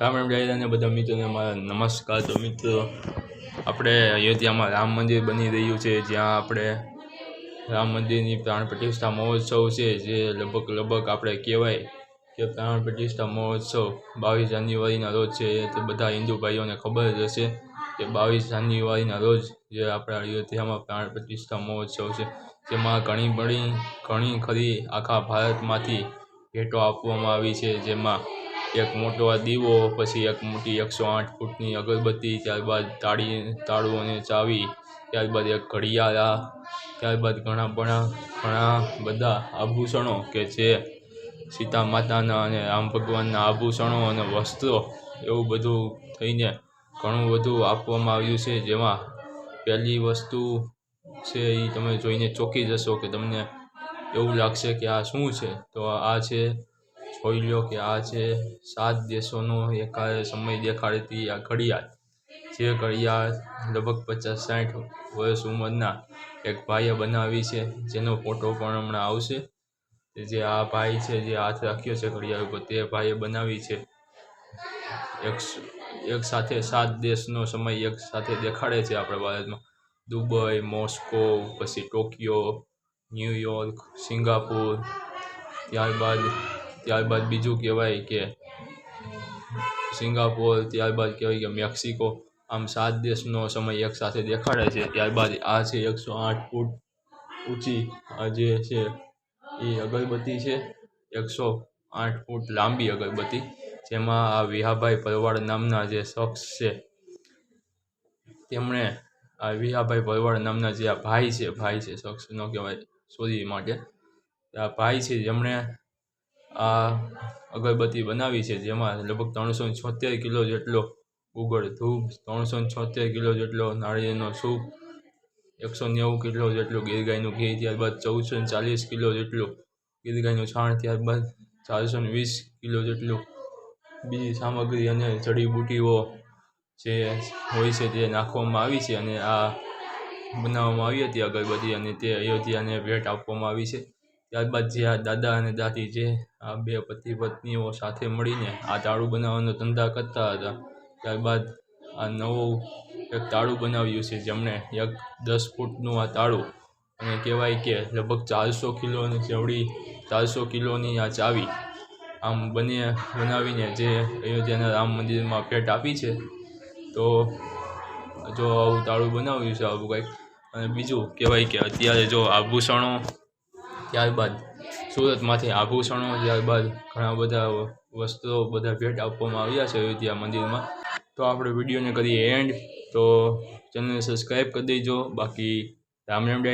રામ રામ ડાયરાને બધા મિત્રોને મારા નમસ્કાર. તો મિત્રો, આપણે અયોધ્યામાં રામ મંદિર બની રહ્યું છે, જ્યાં આપણે રામ મંદિરની પ્રાણ પ્રતિષ્ઠા મહોત્સવ છે, જે લગભગ લગભગ આપણે કહેવાય કે પ્રાણ પ્રતિષ્ઠા મહોત્સવ બાવીસ જાન્યુઆરીના રોજ છે. તે બધા હિન્દુ ભાઈઓને ખબર જ હશે કે બાવીસ જાન્યુઆરીના રોજ જે આપણા અયોધ્યામાં પ્રાણ પ્રતિષ્ઠા મહોત્સવ છે, જેમાં ઘણી બધી, ઘણી ખરી આખા ભારતમાંથી ભેટો આપવામાં આવી છે, જેમાં એક મોટો આ દીવો, પછી એક મોટી એકસો આઠ ફૂટની અગરબત્તી, ત્યારબાદ તાળી, તાળું અને ચાવી, ત્યારબાદ એક ઘડિયાળ, ત્યારબાદ ઘણા ઘણા ઘણા બધા આભૂષણો કે જે સીતા માતાના અને રામ ભગવાનના આભૂષણો અને વસ્ત્રો એવું બધું થઈને ઘણું બધું આપવામાં આવ્યું છે. જેમાં પહેલી વસ્તુ છે એ તમે જોઈને ચોંકી જશો કે તમને એવું લાગશે કે આ શું છે? તો આ છે જોઈ લો કે આ છે સાત દેશોનો એકાએ સમય દેખાડતી આ ઘડિયાળ. જે ઘડિયાળ લગભગ પચાસ સાઠ વર્ષ ઉંમરના એક ભાઈએ બનાવી છે, જેનો ફોટો પણ હમણાં આવશે. જે આ ભાઈ છે, જે હાથ રાખ્યો છે ઘડિયાળ ઉપર, તે ભાઈએ બનાવી છે. એક એક સાથે સાત દેશનો સમય એક સાથે દેખાડે છે આપણા ભારતમાં. દુબઈ, મોસ્કો, પછી ટોકિયો, ન્યુયોર્ક, સિંગાપુર, ત્યારબાદ ત્યારબાદ બીજું કહેવાય કે સિંગાપોર, ત્યારબાદ કહેવાય કે મેક્સિકો. આમ સાત દેશનો સમય એક સાથે દેખાડે છે. ત્યારબાદ આ છે એકસો આઠ ફૂટ ઊંચી. આ જે છે એ અગરબત્તી છે. એકસો આઠ ફૂટ લાંબી અગરબત્તી. જેમાં આ વિહાભાઈ પરવાડ નામના જે શખ્સ છે, તેમણે આ વિહાભાઈ પરવાડ નામના જે આ ભાઈ છે ભાઈ છે શખ્સ ન કહેવાય, સોરી માટે. આ ભાઈ છે જેમણે આ અગરબત્તી બનાવી છે, જેમાં લગભગ ત્રણસો છોતેર કિલો જેટલો ગુગળ ધૂપ, ત્રણસો છોતેર કિલો જેટલો નાળિયેરનો સૂપ, એકસો નેવું કિલો જેટલું ગીર ગાયનું ઘી, ત્યારબાદ ચૌદસો ચાલીસ કિલો જેટલું ગીર ગાયનું છાણ, ત્યારબાદ ચારસો વીસ કિલો જેટલું બીજી સામગ્રી અને જડીબુટ્ટીઓ જે હોય છે તે નાખવામાં આવી છે અને આ બનાવવામાં આવી હતી અગરબત્તી અને તે અયોધ્યાને ભેટ આપવામાં આવી છે. ત્યારબાદ જે આ દાદા અને દાદી જે આ બે પતિ પત્નીઓ સાથે મળીને આ તાળું બનાવવાનો ધંધા કરતા હતા. ત્યારબાદ આ નવું એક તાળું બનાવ્યું છે જેમણે એક દસ ફૂટનું આ તાળું અને કહેવાય કે લગભગ ચારસો કિલોની જેવડી ચારસો કિલોની આ ચાવી આમ બને બનાવીને જે અયોધ્યાના રામ મંદિરમાં ભેટ આપી છે. તો જો આવું તાળું બનાવ્યું છે આવું કંઈક. અને બીજું કહેવાય કે અત્યારે જો આભૂષણો ત્યારબાદ સુરતમાંથી આભૂષણો, ત્યારબાદ ઘણા બધા વસ્તુઓ, બધા ભેટ આપવામાં આવ્યા છે અયોધ્યા મંદિરમાં. તો આપણે વિડીયોને કરીએ એન્ડ તો ચેનલને સબસ્ક્રાઈબ કરી દેજો. બાકી રામ રામ